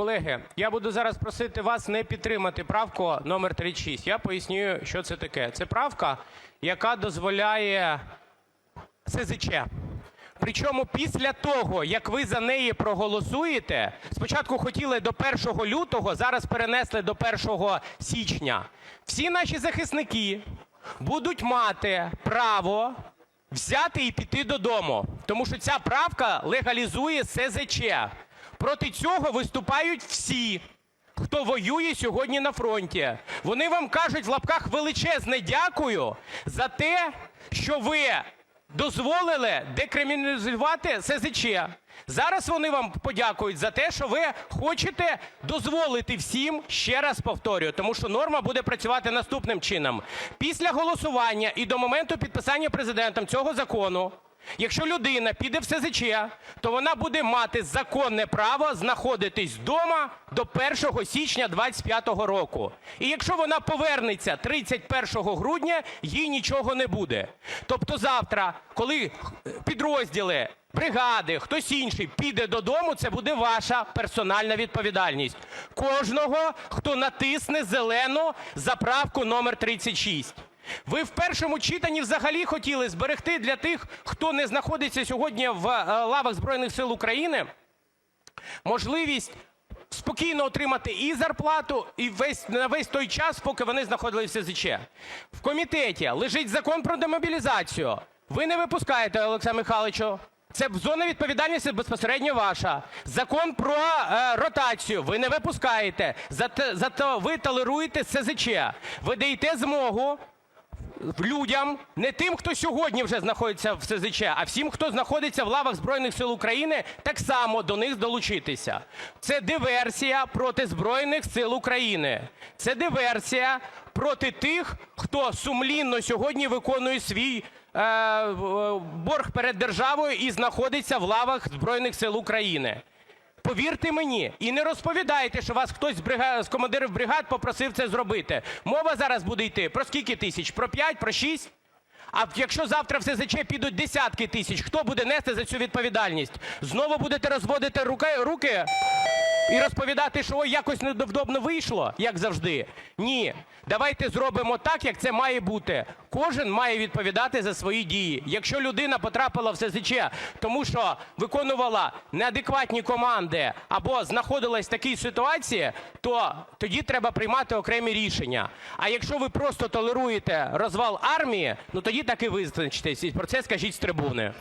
Колеги, я буду зараз просити вас не підтримати правку номер 36. Я поясню, що це таке. Це правка, яка дозволяє СЗЧ. Причому після того, як ви за неї проголосуєте, спочатку хотіли до 1 лютого, зараз перенесли до 1 січня, всі наші захисники будуть мати право взяти і піти додому, тому що ця правка легалізує СЗЧ. Проти цього виступають всі, хто воює сьогодні на фронті. Вони вам кажуть в лапках величезне дякую за те, що ви дозволили декриміналізувати СЗЧ. Зараз вони вам подякують за те, що ви хочете дозволити всім, ще раз повторюю, тому що норма буде працювати наступним чином. Після голосування і до моменту підписання Президентом цього закону, якщо людина піде в СЗЧ, то вона буде мати законне право знаходитись вдома до 1 січня 25-го року. І якщо вона повернеться 31 грудня, їй нічого не буде. Тобто завтра, коли підрозділи, бригади, хтось інший піде додому, це буде ваша персональна відповідальність. Кожного, хто натисне зелену за правку номер 36. Ви в першому читанні взагалі хотіли зберегти для тих, хто не знаходиться сьогодні в е, лавах Збройних Сил України, можливість спокійно отримати і зарплату, і весь, на весь той час, поки вони знаходилися в СЗЧ. В комітеті лежить закон про демобілізацію. Ви не випускаєте, Олександр Михайловичу. Це зона відповідальності безпосередньо ваша. Закон про е, ротацію ви не випускаєте. Зате, зато ви толеруєте СЗЧ. Ви даєте змогу людям, не тим, хто сьогодні вже знаходиться в СЗЧ, а всім, хто знаходиться в лавах Збройних Сил України, так само до них долучитися. Це диверсія проти Збройних Сил України. Це диверсія проти тих, хто сумлінно сьогодні виконує свій е, е, борг перед державою і знаходиться в лавах Збройних Сил України. Повірте мені, і не розповідайте, що вас хтось з, брига... з командирів бригад попросив це зробити. Мова зараз буде йти про скільки тисяч? Про 5, про 6? А якщо завтра в СЗЧ підуть десятки тисяч, хто буде нести за цю відповідальність? Знову будете розводити руки і розповідати, що ой, якось невдобно вийшло, як завжди? Ні. Давайте зробимо так, як це має бути. Кожен має відповідати за свої дії. Якщо людина потрапила в СЗЧ, тому що виконувала неадекватні команди або знаходилась в такій ситуації, то тоді треба приймати окремі рішення. А якщо ви просто толеруєте розвал армії, ну тоді так і визначтесь. І про це скажіть з трибуни.